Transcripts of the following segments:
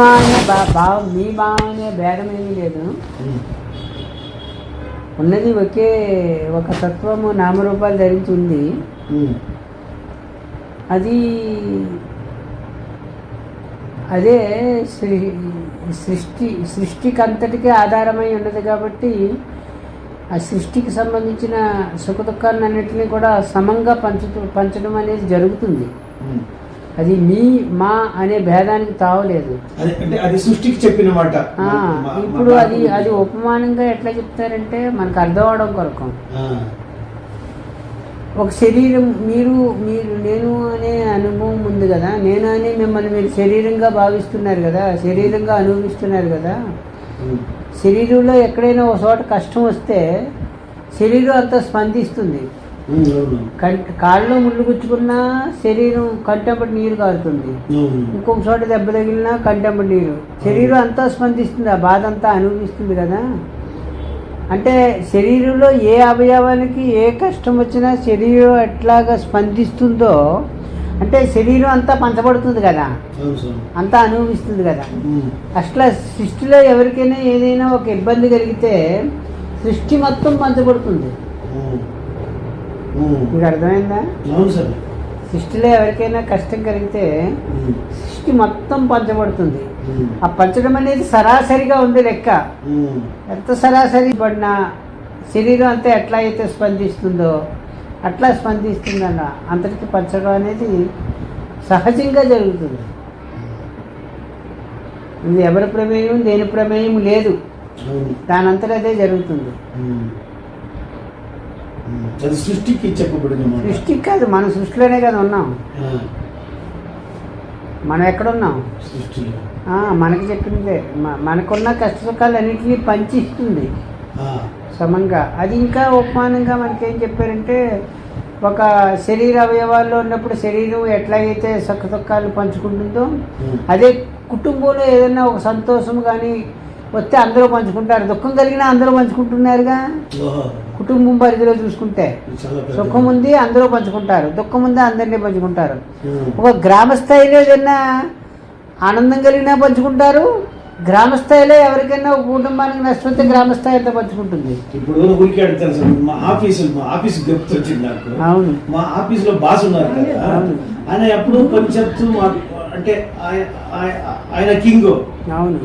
మా అనే భావం మీ మా అనే భేదం ఏమీ లేదు. ఉన్నది ఒకే ఒక తత్వము నామరూపాలు ధరించి ఉంది. అది అదే సృష్టి సృష్టికి అంతటికీ ఆధారమై ఉన్నది కాబట్టి ఆ సృష్టికి సంబంధించిన సుఖ దుఃఖాలన్నింటినీ కూడా సమంగా పంచుతూ పంచడం అనేది జరుగుతుంది. అది మీ మా అనే భేదానికి తావలేదు. అంటే అది సృష్టికి చెప్పిన మాట. ఇప్పుడు అది అది ఉపమానంగా ఎట్లా చెప్తారంటే మనకు అర్థం అవడం కొరకు. ఒక శరీరం మీరు మీరు నేను అనే అనుభవం ఉంది కదా నేను అనే మిమ్మల్ని మీరు శరీరంగా భావిస్తున్నారు కదా శరీరంగా అనుభవిస్తున్నారు కదా. శరీరంలో ఎక్కడైనా ఒక చోట కష్టం వస్తే శరీరం అంతా స్పందిస్తుంది. కాళ్ళలో ముళ్ళు గుచ్చుకున్నా శరీరం కంటెంపటి నీరు కారుతుంది. ఇంకొక చోట దెబ్బ తగిలినా కంటెంపటి నీరు. శరీరం అంతా స్పందిస్తుంది ఆ బాధ అంతా అనుభవిస్తుంది కదా. అంటే శరీరంలో ఏ అవయవానికి ఏ కష్టం వచ్చినా శరీరం ఎట్లాగా స్పందిస్తుందో అంటే శరీరం అంతా పంచబడుతుంది కదా. అంతా అనుభవిస్తుంది కదా. అట్లా సృష్టిలో ఎవరికైనా ఏదైనా ఒక ఇబ్బంది కలిగితే సృష్టి మొత్తం పంచబడుతుంది. మీకు అర్థమైందా? అవును సార్. సృష్టిలో ఎవరికైనా కష్టం కలిగితే. సృష్టి మొత్తం పంచబడుతుంది. ఆ పంచడం అనేది సరాసరిగా ఉంది లెక్క. ఎంత సరాసరి పడిన శరీరం అంతా ఎట్లా అయితే స్పందిస్తుందో అట్లా స్పందిస్తుందన్న అంతటికి పంచడం అనేది సహజంగా జరుగుతుంది. ఇది ఎవరి ప్రమేయం దేని ప్రమేయం లేదు. దానంతట అదే జరుగుతుంది. అది సృష్టికి చెప్పబడిన సృష్టికి కాదు మన సృష్టిలోనే కదా ఉన్నాం. మనం ఎక్కడున్నాం? సృష్టిలో. మనకి చెప్పిందే. మనకున్న కష్ట సుఖాలు అన్నింటినీ పంచిస్తుంది. సమంగా. అది ఇంకా ఉపమానంగా మనకేం చెప్పారంటే ఒక శరీర అవయవాల్లో ఉన్నప్పుడు శరీరం ఎట్లాగైతే సుఖ దుఃఖాలు పంచుకుంటుందో. అదే కుటుంబంలో ఏదైనా ఒక సంతోషం కానీ వస్తే అందరూ పంచుకుంటారు. దుఃఖం కలిగినా అందరూ పంచుకుంటున్నారుగా. కుటుంబం పరిధిలో చూసుకుంటే సుఖం ఉంది అందరూ పంచుకుంటారు. దుఃఖం ఉంది అందరినీ పంచుకుంటారు. ఒక గ్రామ స్థాయిలో ఏదైనా ఆనందం కలిగినా పంచుకుంటారు. గ్రామ స్థాయిలో ఎవరికైనా ఒక కుటుంబానికి నష్టం వస్తే గ్రామ స్థాయి అంతా పంచుకుంటుంది. ఇప్పుడు ఊరికి అడుగుతాను సార్ మా ఆఫీసు మా ఆఫీస్ గుర్తు వచ్చింది నాకు. అవును. మా ఆఫీస్లో బాస్ ఉన్నారు కదా. ఆయన ఎప్పుడు కొన్ని చెప్తూ అంటే ఆయ- ఆయ- ఆయన కింగ్. అవును.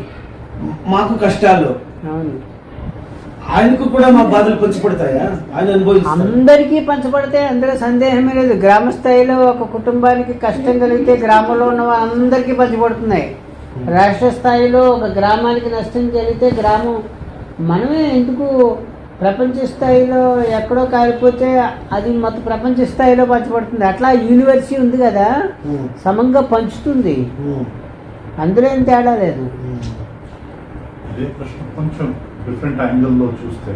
మాకు కష్టాలు. అవును. ఆయనకు కూడా మా బాధలు పంచిపడతాయా ఆయన అందరికీ పంచబడితే అందులో సందేహమే లేదు. గ్రామ స్థాయిలో ఒక కుటుంబానికి కష్టం కలిగితే గ్రామంలో ఉన్న అందరికీ పంచబడుతున్నాయి. రాష్ట్ర స్థాయిలో ఒక గ్రామానికి నష్టం జరిగితే గ్రామం మనమే ఎందుకు ప్రపంచ స్థాయిలో ఎక్కడో కాలిపోతే అది మొత్తం ప్రపంచ స్థాయిలో పంచబడుతుంది. అట్లా యూనివర్సిటీ ఉంది కదా. సమంగా పంచుతుంది. అందులో ఏం తేడా లేదు. డిఫరెంట్ యాంగిల్లో చూస్తే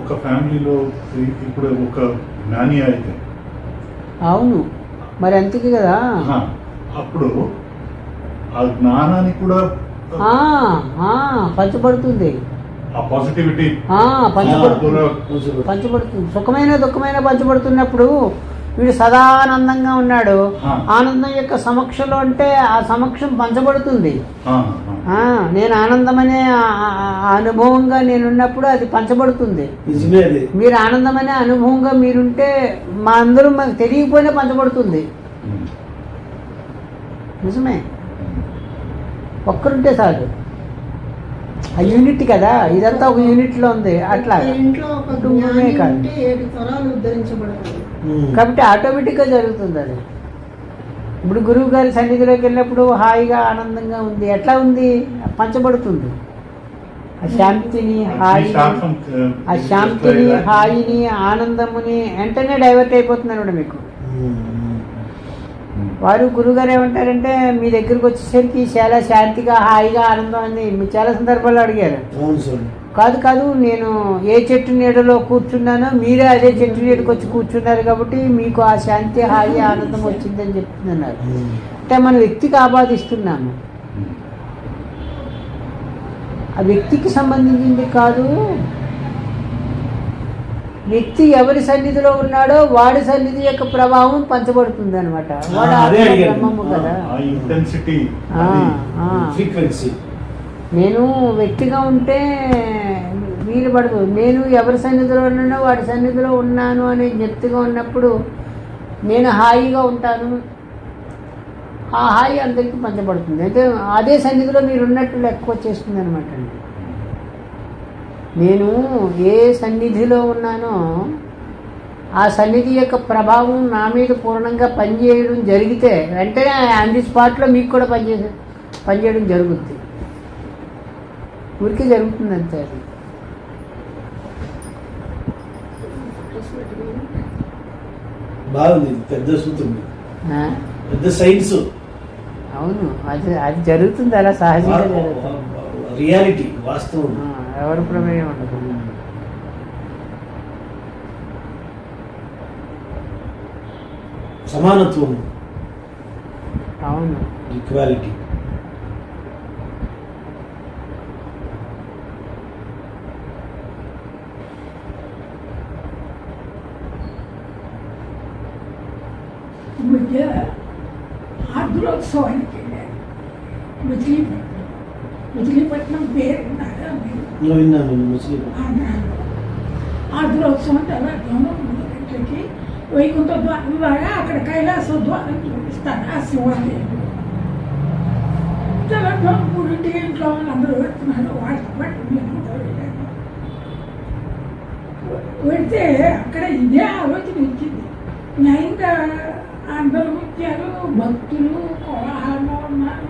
ఒక ఫ్యామిలీలో ఇప్పుడు ఒక జ్ఞాని అయితే. అవును. మరి అంతకే కదా? అప్పుడు ఆ జ్ఞానానికి కూడా పంచబడుతుంది. ఆ పాజిటివిటీ పంచబడుతుంది. పంచబడుతుంది. సుఖమైన దుఃఖమైన పంచబడుతున్నప్పుడు వీడు సదా ఆనందంగా ఉన్నాడు. ఆనందం యొక్క సమక్షంలో అంటే ఆ సమక్షం పంచబడుతుంది. నేను ఆనందమనే అనుభవంగా నేనున్నప్పుడు అది పంచబడుతుంది. మీరు ఆనందమనే అనుభవంగా మీరుంటే మా అందరూ మాకు తెలియకపోయినా పంచబడుతుంది. నిజమే? ఒక్కరుంటే చాలు. ఆ యూనిట్ కదా? ఇదంతా ఒక యూనిట్లో ఉంది. అట్లా. ఇంట్లో ఒక కుటుంబమే కాదు. ఉమ్. కాబట్టి ఆటోమేటిక్గా జరుగుతుంది అది. ఇప్పుడు గురువు గారి సన్నిధిలోకి వెళ్ళినప్పుడు హాయిగా ఆనందంగా ఉంది. ఎట్లా ఉంది? పంచబడుతుంది. ఆ శాంతిని ఈ హాయి ఆ శాంతిని హాయిని ఆనందముని వెంటనే డైవర్ట్ అయిపోతున్నాడు మీకు. వారు గురుగారు ఏమంటారంటే మీ దగ్గరికి వచ్చేసరికి చాలా శాంతిగా హాయిగా ఆనందం అని మీరు చాలా సందర్భాల్లో అడిగారు కాదు కాదు నేను ఏ చెట్టు నీడలో కూర్చున్నానో మీరే అదే చెట్టు నీడకి వచ్చి కూర్చున్నారు కాబట్టి మీకు ఆ శాంతి హాయి ఆనందం వచ్చిందని చెప్తున్నారు. అంటే మన వ్యక్తికి ఆపాదిస్తున్నాము. ఆ వ్యక్తికి సంబంధించింది కాదు వ్యక్తి ఎవరి సన్నిధిలో ఉన్నాడో వాడి సన్నిధి యొక్క ప్రభావం పంచబడుతుంది అనమాట నేను వ్యక్తిగా ఉంటే వీలు పడదు. నేను ఎవరి సన్నిధిలో ఉన్నానో వాడి సన్నిధిలో ఉన్నాను అనే వ్యక్తిగా ఉన్నప్పుడు నేను హాయిగా ఉంటాను. ఆ హాయి అందరికీ పంచబడుతుంది. అయితే అదే సన్నిధిలో మీరు ఉన్నట్టు లెక్క వచ్చేస్తుంది అనమాట అండి. నేను ఏ సన్నిధిలో ఉన్నానో ఆ సన్నిధి యొక్క ప్రభావం నా మీద పూర్ణంగా పనిచేయడం జరిగితే వెంటనే ఆన్ ది స్పాట్లో మీకు కూడా పనిచేసే పనిచేయడం జరుగుద్ది. ఊరికే జరుగుతుంది అంతే అది. బాగుంది పెద్ద సూత్రం? పెద్ద సైన్స్ అవును అది అది జరుగుతుంది అలా సహజంగా జరుగుతుంది రియాలిటీ వాస్తవం. ఎవరి ప్రమేయం ఉండదు సమానత్వం. అవును. ఈక్వాలిటీ. మీరు నేను విన్నాను ముస్లిం. ఆంధ్రాలో ఆంధ్రోత్సవం తెల్లవారుజామున గంటలకి వైకుంఠ ద్వారం లాగా అక్కడ కైలాస ద్వారం చూపిస్తారు ఆ శివాలయంలో తెల్లవారుజాము మూడింటికి ఇంట్లో వాళ్ళందరూ వెళ్తున్నారు వాళ్ళతో పాటు నేను కూడా వెళ్తే అక్కడ ఇదే ఆలోచన వచ్చింది న్యాయంగా అందరూ వచ్చారు భక్తులు కోలాహలంగా ఉన్నారు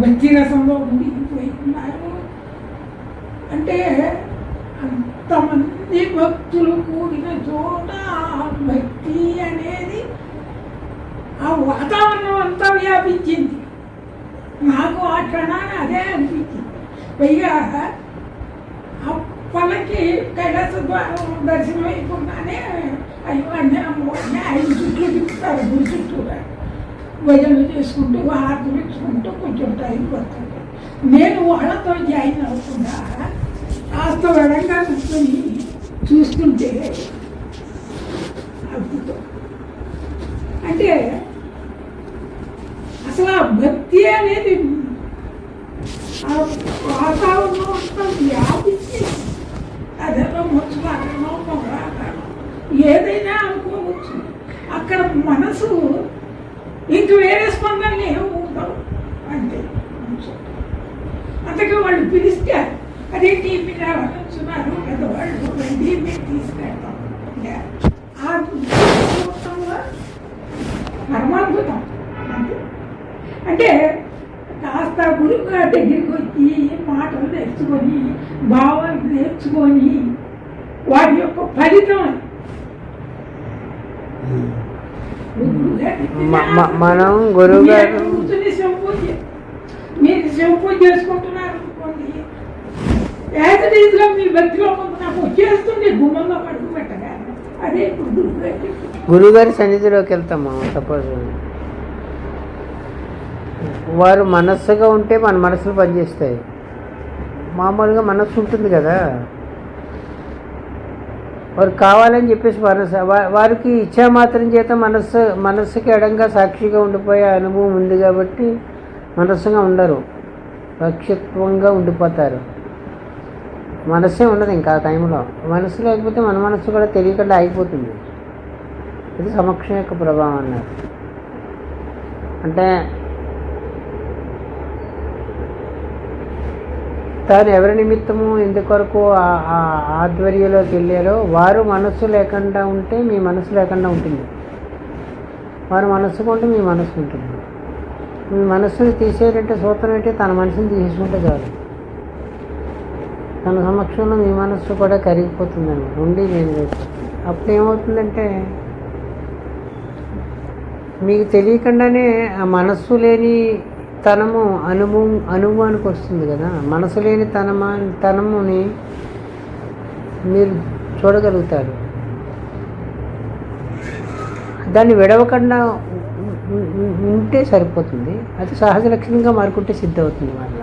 భక్తి రసంలో ఉండిపోయి ఉన్నారు. అంటే అంతమంది భక్తులు కూడిన చోట ఆ భక్తి అనేది ఆ వాతావరణం అంతా వ్యాపించింది. నాకు ఆ క్షణాన్ని అదే అనిపించింది. పైగా ఆ పల్లకి కైలాస ద్వారం దర్శనం అయిపోగానే అయ్యవాడిని అమ్మవాడిని ఐదు చుట్లు తిప్పుతారు గుడి చుట్టూ భజనలు చేసుకుంటూ హారతులు ఇచ్చుకుంటూ కొంచెం టైం పడుతుంది. నేను వాళ్ళతో జాయిన్ అవుతుందా కాస్త వెడంగా కూర్చొని చూస్తుంటే అద్భుతం. అంటే అసలు ఆ భక్తి అనేది ఆ వాతావరణం అంతా వ్యాపించి అదేదో ముచ్చులాగనో పొగలాగనో ఏదైనా అనుకోవచ్చు. అక్కడ మనసు ఇంక వేరే స్పందనలు ఏమి ఉండవు అంతే అంతకే వాళ్ళు పిలిస్తే అదే టీవీ వచ్చున్నారు పెద్దవాళ్ళు రండి మేము తీసుకెళ్తాం. ఆ మొత్తంలో పరమాద్భుతం అంటే కాస్త గురువు గారి దగ్గరికి వచ్చి మాటలు నేర్చుకొని భావాలు నేర్చుకొని వాటి యొక్క ఫలితం మనం గురువు గారు మీరు కూర్చుని శివ యాజిటీస్లో సన్నిధిలోకి వెళ్తాం మనం నాకు గుమ్మంలో అదే సన్నిధిలోకి వెళ్తాము సపోజ్. వారు మనస్సుగా ఉంటే మన మనసులు పనిచేస్తాయి. మామూలుగా మనస్సు ఉంటుంది కదా. వారు కావాలని చెప్పేసి మనసు వారికి ఇచ్చా మాత్రం చేత మనస్సు మనస్సుకి అడంగా సాక్షిగా ఉండిపోయే అనుభవం ఉంది కాబట్టి మనస్సుగా ఉండరు. పక్షత్వంగా ఉండిపోతారు. మనస్సే ఉండదు ఇంకా ఆ టైంలో. మనసు లేకపోతే మన మనస్సు కూడా తెలియకుండా ఆగిపోతుంది. ఇది సమక్షం యొక్క ప్రభావం అన్నారు అంటే తాను ఎవరి నిమిత్తము ఎందుకొరకు ఆ- ఆధ్వర్యంలోకి వెళ్ళారో వారు మనస్సు లేకుండా ఉంటే మీ మనసు లేకుండా ఉంటుంది. వారు మనస్సు కొంటే మీ మనసు ఉంటుంది. మీ మనస్సుని తీసేయాలంటే సూత్రం అంటే తన మనసుని తీసేసుకుంటే చాలు. తన సమక్షంలో మీ మనస్సు కూడా కరిగిపోతుందండి. ఉండి నేను అప్పుడు ఏమవుతుందంటే మీకు తెలియకుండానే ఆ మనస్సు లేని తనము అనుభవం అనుభవానికి వస్తుంది కదా. మనసు లేని తనమా తనముని మీరు చూడగలుగుతారు. దాన్ని విడవకుండా ఉంటే సరిపోతుంది. అది సహజ లక్షణంగా మారుకుంటే సిద్ధవుతుంది వాళ్ళు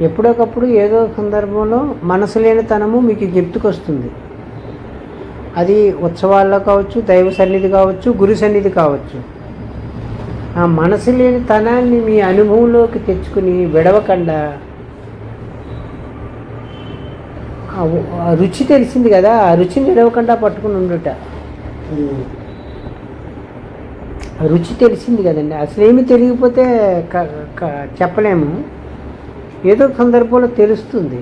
ఎప్పుడొకప్పుడు ఏదో సందర్భంలో మనసు లేనితనము మీకు జ్ఞప్తికి అది ఉత్సవాల్లో కావచ్చు దైవ సన్నిధి కావచ్చు గురు సన్నిధి కావచ్చు. ఆ మనసు లేని తనాన్ని మీ అనుభవంలోకి తెచ్చుకుని విడవకుండా రుచి తెలిసింది కదా ఆ రుచిని విడవకుండా పట్టుకుని ఉండుట. రుచి తెలిసింది కదండి. అసలు ఏమి తెలియకపోతే క- క- చెప్పలేము. ఏదో సందర్భంలో తెలుస్తుంది.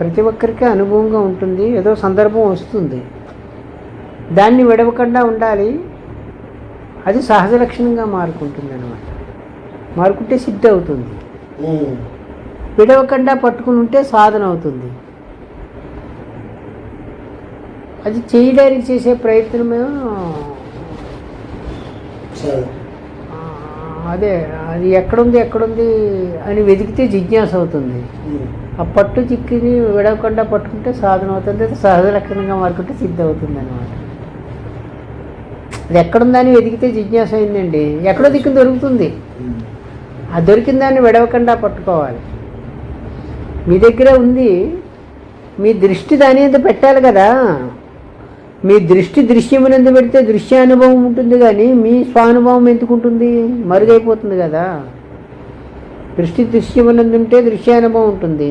ప్రతి ఒక్కరికి అనుభవంగా ఉంటుంది ఏదో సందర్భం వస్తుంది. దాన్ని విడవకుండా ఉండాలి. అది సహజ లక్షణంగా మారుకుంటుంది అనమాట మారుకుంటే సిద్ధి అవుతుంది. విడవకుండా పట్టుకుని ఉంటే సాధన అవుతుంది. అది చేయడానికి చేసే ప్రయత్నమే అదే అది ఎక్కడుంది ఎక్కడుంది అని వెతికితే జిజ్ఞాస అవుతుంది. ఆ పట్టు చిక్కిని విడవకుండా పట్టుకుంటే సాధన అవుతుంది అది సహజ లక్షణంగా మారుకుంటే సిద్ధి అవుతుంది అనమాట అది ఎక్కడుందని వెతికితే జిజ్ఞాస అయిందండి. ఎక్కడో దిక్కు దొరుకుతుంది. ఆ దొరికిన దాన్ని విడవకుండా పట్టుకోవాలి. మీ దగ్గర ఉంది. మీ దృష్టి దాని ఎంత పెట్టాలి కదా. మీ దృష్టి దృశ్యమునందు పెడితే దృశ్యానుభవం ఉంటుంది కానీ మీ స్వానుభవం ఎందుకు ఉంటుంది మరుగైపోతుంది కదా. దృష్టి దృశ్యమునందు ఉంటే దృశ్యానుభవం ఉంటుంది.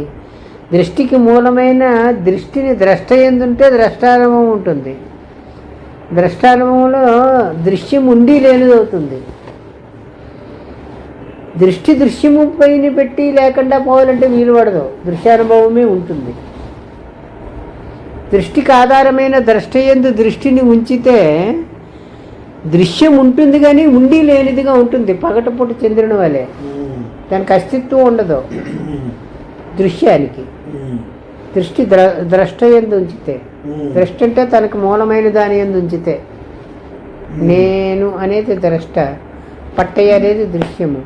దృష్టికి మూలమైన దృష్టిని ద్రష్ట ఎందుంటే ద్రష్టానుభవం ఉంటుంది. ద్రష్టానుభవంలో దృశ్యం ఉండి లేనిదవుతుంది. దృష్టి దృశ్యము పైన పెట్టి లేకుండా పోవాలంటే వీలు పడదు దృశ్యానుభవమే ఉంటుంది. దృష్టికి ఆధారమైన ద్రష్టయందు దృష్టిని ఉంచితే దృశ్యం ఉంటుంది కానీ ఉండి లేనిదిగా ఉంటుంది పగటపూట చంద్రుని వలె. దానికి అస్తిత్వం ఉండదు. దృశ్యానికి. దృష్టి ద్ర ద్రష్ట ఎందు ఉంచితే. ద్రష్ట అంటే తనకు మూలమైన దాని ఎందు ఉంచితే నేను అనేది ద్రష్ట పట్టయ్య అనేది దృశ్యము.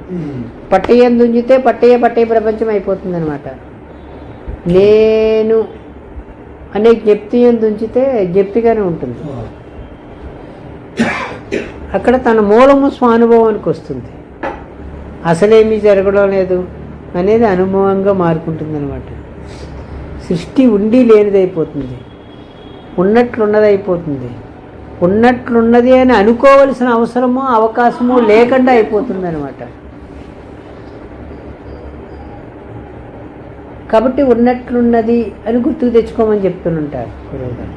పట్టయ్య ఎందు ఉంచితే పట్టయ్య పట్టయ్య ప్రపంచం అయిపోతుంది అనమాట నేను అనే జ్ఞప్తి ఎందు ఉంచితే జ్ఞప్తిగానే ఉంటుంది. అక్కడ తన మూలము స్వానుభవానికి వస్తుంది. అసలేమీ జరగడం లేదు అనేది అనుభవంగా మారుకుంటుందన్నమాట. సృష్టి ఉండి లేనిదైపోతుంది. ఉన్నట్లున్నదైపోతుంది. ఉన్నట్లున్నది అని అనుకోవలసిన అవసరము అవకాశము లేకుండా అయిపోతుంది అనమాట కాబట్టి ఉన్నట్లున్నది అని గుర్తుకు తెచ్చుకోమని చెప్తుంటారు గురువుగారు.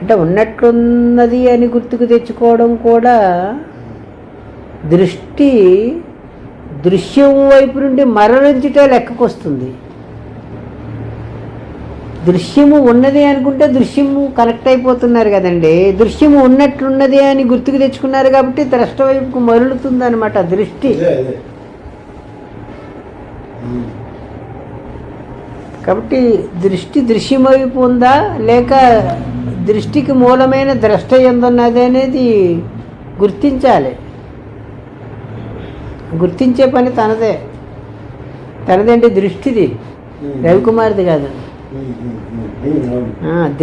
అంటే ఉన్నట్లున్నది అని గుర్తుకు తెచ్చుకోవడం కూడా దృష్టి దృశ్యం వైపు నుండి మరలించుటే లెక్కకు వస్తుంది. దృశ్యము ఉన్నది అనుకుంటే దృశ్యము కనెక్ట్ అయిపోతున్నారు కదండి. దృశ్యము ఉన్నట్లున్నది అని గుర్తుకు తెచ్చుకున్నారు కాబట్టి ద్రష్ట వైపుకు మరలుతుంది అనమాట దృష్టి. కాబట్టి దృష్టి దృశ్యం వైపు ఉందా లేక దృష్టికి మూలమైన ద్రష్ట ఎందున్నది అనేది గుర్తించాలి. గుర్తించే పని తనదే. తనదండి దృష్టిది. రవికుమార్ది కాదు.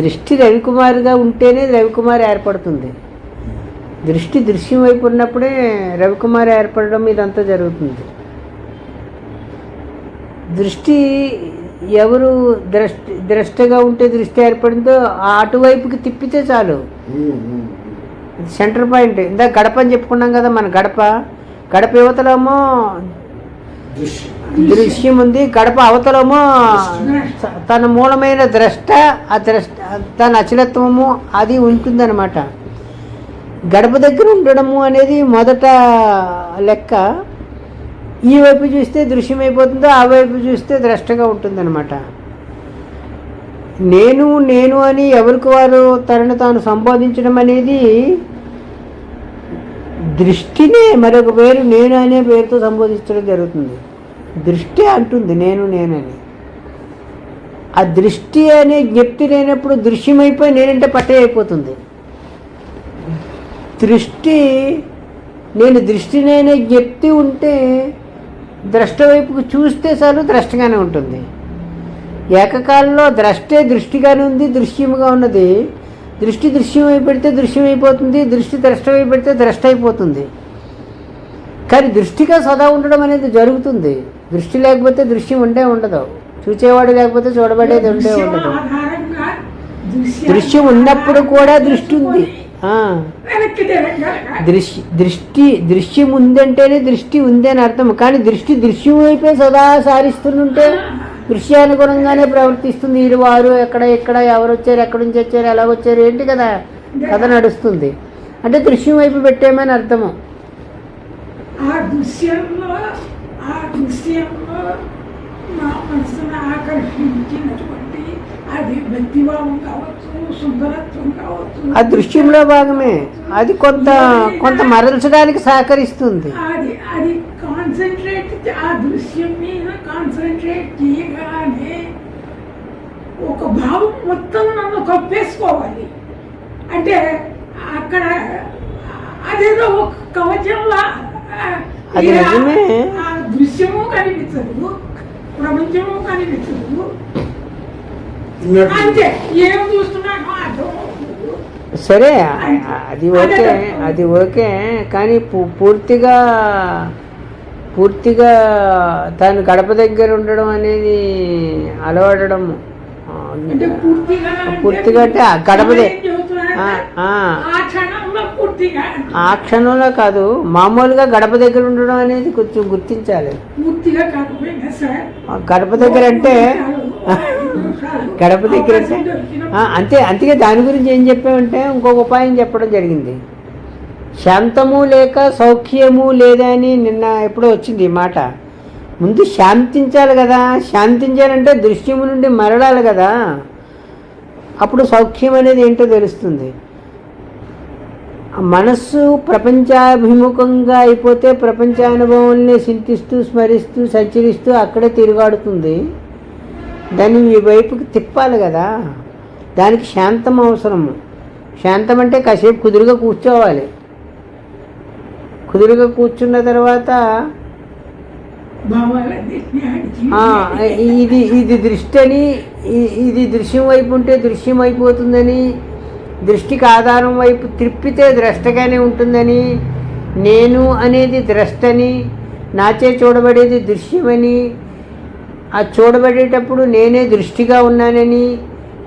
దృష్టి రవికుమార్గా ఉంటేనే రవికుమార్ ఏర్పడుతుంది. దృష్టి దృశ్యం వైపు ఉన్నప్పుడే రవికుమార్ ఏర్పడడం ఇదంతా జరుగుతుంది. దృష్టి ఎవరు ద్రష్టి ద్రష్టగా ఉంటే దృష్టి ఏర్పడిందో ఆ అటువైపుకి తిప్పితే చాలు. Centre point. ఇందాక గడప అని చెప్పుకున్నాం కదా మన గడప. గడప యువతలేమో దృశ్యం. దృశ్యం ఉంది. గడప అవతలమో తన మూలమైన ద్రష్ట ఆ ద్రష్ట తన అచలత్వము అది ఉంటుందన్నమాట. గడప దగ్గర ఉండడము అనేది మొదట లెక్క. ఈ వైపు చూస్తే దృశ్యం అయిపోతుందో ఆ వైపు చూస్తే ద్రష్టగా ఉంటుందన్నమాట. నేను నేను అని ఎవరికి వారు తనను తాను సంబోధించడం అనేది దృష్టినే మరొక పేరు నేను అనే పేరుతో సంబోధించడం జరుగుతుంది. దృష్టి అంటుంది నేను నేనని ఆ దృష్టి అనే జ్ఞప్తి లేనప్పుడు దృశ్యమైపోయి నేనంటే పట్టే అయిపోతుంది. దృష్టి నేను దృష్టినైనా జ్ఞప్తి ఉంటే ద్రష్ట వైపుకు చూస్తే చాలు ద్రష్టగానే ఉంటుంది. ఏకకాలంలో ద్రష్టే దృష్టిగానే ఉంది దృశ్యముగా ఉన్నది. దృష్టి దృశ్యం అయిపెడితే దృశ్యం అయిపోతుంది దృష్టి ద్రష్ట అయిపెడితే ద్రష్ట అయిపోతుంది కానీ దృష్టిగా సదా ఉండడం అనేది జరుగుతుంది. దృష్టి లేకపోతే దృశ్యం ఉండే ఉండదు. చూచేవాడు లేకపోతే చూడబడేది ఉండే ఉండదు. దృశ్యం ఉన్నప్పుడు కూడా దృష్టి ఉంది. దృష్టి దృష్టి దృశ్యం ఉందంటేనే దృష్టి ఉంది అని అర్థం. కానీ దృష్టి దృశ్యం వైపే సదా సారిస్తుంటే దృశ్యానుగుణంగానే ప్రవర్తిస్తుంది. వీరు వారు ఎక్కడ ఎక్కడ ఎవరు వచ్చారు ఎక్కడి నుంచి వచ్చారు ఎలా వచ్చారు ఏంటి కదా? కథ నడుస్తుంది. అంటే దృశ్యం వైపు పెట్టేమని అర్థము. ఆ దృశ్యంలో ఆ దృశ్యంలో నా మనసును ఆకర్షించినటువంటి అది భక్తిభావం కావచ్చు సుందరత్వం కావచ్చు. ఆ దృశ్యంలో భాగమే. అది కొంత కొంత మరల్చడానికి సహకరిస్తుంది. అది అది కాన్సన్ట్రేట్ ఆ దృశ్యం మీద కాన్సన్ట్రేట్ చేయగానే ఒక భావం మొత్తం నన్ను కప్పేసుకోవాలి. అంటే అక్కడ అదేదో ఒక కవచంలా దృశ్యము కనిపించదు ప్రపంచము కనిపించదు ఉన్నట్టు అంతే ఏం చూస్తున్నానో అర్థం అవ్వదు. సరే అది. ఓకే అది. ఓకే కానీ పూర్తిగా పూర్తిగా తాను గడప దగ్గర ఉండడం అనేది అలవాడడం పూర్తిగా అంటే గడపదే ఆ, క్షణంలో కాదు మామూలుగా గడప దగ్గర ఉండడం అనేది కొంచెం గుర్తించాలి. గడప దగ్గర అంటే గడప దగ్గర అంతే అంతే దాని గురించి ఏం చెప్పామంటే ఇంకొక ఉపాయం చెప్పడం జరిగింది. శాంతము లేక సౌఖ్యము లేదని నిన్న ఎప్పుడో వచ్చింది ఈ మాట. ముందు శాంతించాలి కదా శాంతించాలంటే దృశ్యము నుండి మరలాలి కదా. అప్పుడు సౌఖ్యం అనేది ఏంటో తెలుస్తుంది. మనస్సు ప్రపంచాభిముఖంగా అయిపోతే ప్రపంచానుభవాల్ని చింతిస్తూ స్మరిస్తూ సంచరిస్తూ అక్కడే తిరుగాడుతుంది. దాన్ని మీ వైపుకి తిప్పాలి కదా. దానికి శాంతం అవసరము. శాంతం అంటే కాసేపు కుదురుగా కూర్చోవాలి. కుదురుగా కూర్చున్న తర్వాత ఇది ఇది దృష్టి అని ఇది దృశ్యం వైపు ఉంటే దృశ్యం అయిపోతుందని దృష్టికి ఆధారం వైపు త్రిప్పితే ద్రష్టగానే ఉంటుందని నేను అనేది ద్రష్టని నాచే చూడబడేది దృశ్యమని ఆ చూడబడేటప్పుడు నేనే దృష్టిగా ఉన్నానని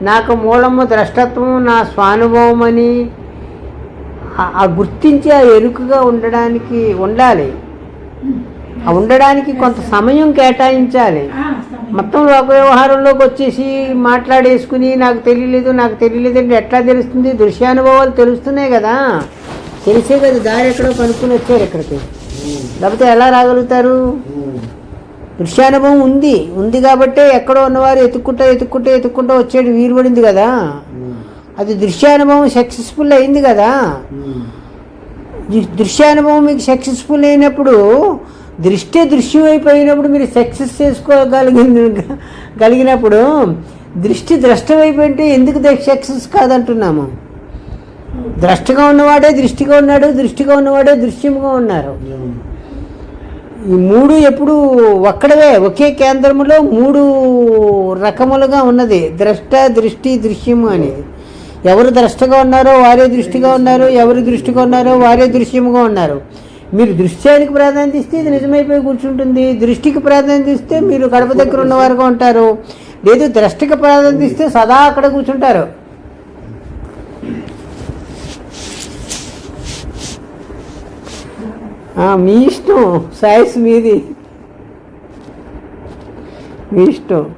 నాకు మూలము ద్రష్టత్వం నా స్వానుభవం అని ఆ- గుర్తించి ఆ ఎరుకగా ఉండడానికి ఉండాలి. ఆ ఉండడానికి కొంత సమయం కేటాయించాలి. మొత్తం లోక వ్యవహారంలోకి వచ్చేసి మాట్లాడేసుకుని నాకు తెలియలేదు నాకు తెలియలేదు అంటే ఎట్లా తెలుస్తుంది? దృశ్యానుభవాలు తెలుస్తున్నాయి కదా. తెలిసే కదా దారి ఎక్కడో కనుక్కుని వచ్చారు ఇక్కడికి. లేకపోతే ఎలా రాగలుగుతారు? దృశ్యానుభవం ఉంది. ఉంది కాబట్టే ఎక్కడో ఉన్నవారు ఎత్తుక్కుంటా ఎత్తుక్కుంటా ఎత్తుక్కుంటా వచ్చేది వీలు పడింది కదా అది దృశ్యానుభవం సక్సెస్ఫుల్ అయింది కదా. దృశ్యానుభవం మీకు సక్సెస్ఫుల్ అయినప్పుడు దృష్టి దృశ్యం అయిపోయినప్పుడు మీరు సక్సెస్ చేసుకోగలిగిన కలిగినప్పుడు దృష్టి ద్రష్టమైపోయింటే ఎందుకు సక్సెస్ కాదంటున్నాము? ద్రష్టగా ఉన్నవాడే దృష్టిగా ఉన్నాడు దృష్టిగా ఉన్నవాడే దృశ్యముగా ఉన్నారు. ఈ మూడు ఎప్పుడు ఒక్కడవే. ఒకే కేంద్రములో మూడు రకములుగా ఉన్నది. ద్రష్ట దృష్టి దృశ్యము అనేది ఎవరు ద్రష్టగా ఉన్నారో వారే దృష్టిగా ఉన్నారు ఎవరు దృష్టిగా ఉన్నారో వారే దృశ్యముగా ఉన్నారు. మీరు దృశ్యానికి ప్రాధాన్యత ఇస్తే ఇది నిజమైపోయి కూర్చుంటుంది. దృష్టికి ప్రాధాన్యత ఇస్తే మీరు గడప దగ్గర ఉన్నవారుగా ఉంటారు. లేదు ద్రష్టికి ప్రాధాన్యత ఇస్తే సదా అక్కడ కూర్చుంటారు. మీ ఇష్టం సాయిస్ మీది. మీ ఇష్టం.